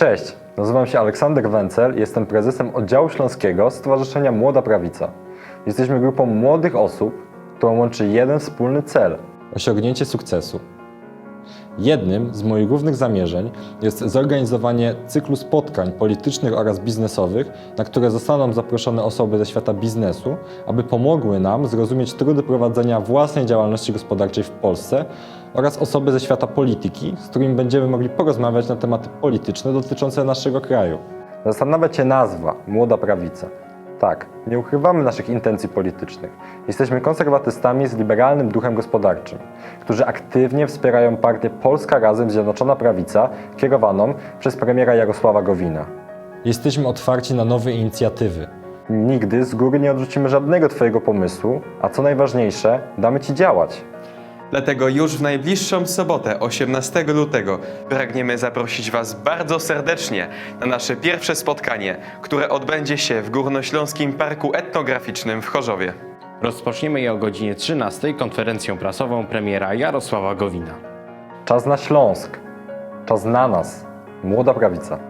Cześć, nazywam się Aleksander Wencel i jestem prezesem oddziału śląskiego Stowarzyszenia Młoda Prawica. Jesteśmy grupą młodych osób, którą łączy jeden wspólny cel osiągnięcie sukcesu. Jednym z moich głównych zamierzeń jest zorganizowanie cyklu spotkań politycznych oraz biznesowych, na które zostaną zaproszone osoby ze świata biznesu, aby pomogły nam zrozumieć trudy prowadzenia własnej działalności gospodarczej w Polsce oraz osoby ze świata polityki, z którymi będziemy mogli porozmawiać na tematy polityczne dotyczące naszego kraju. Zastanawia Cię nazwa Młoda Prawica. Tak, nie ukrywamy naszych intencji politycznych. Jesteśmy konserwatystami z liberalnym duchem gospodarczym, którzy aktywnie wspierają partię Polska Razem Zjednoczona Prawica, kierowaną przez premiera Jarosława Gowina. Jesteśmy otwarci na nowe inicjatywy. Nigdy z góry nie odrzucimy żadnego Twojego pomysłu, a co najważniejsze, damy Ci działać. Dlatego już w najbliższą sobotę, 18 lutego, pragniemy zaprosić Was bardzo serdecznie na nasze pierwsze spotkanie, które odbędzie się w Górnośląskim Parku Etnograficznym w Chorzowie. Rozpoczniemy je o godzinie 13 konferencją prasową premiera Jarosława Gowina. Czas na Śląsk. Czas na nas. Młoda Prawica.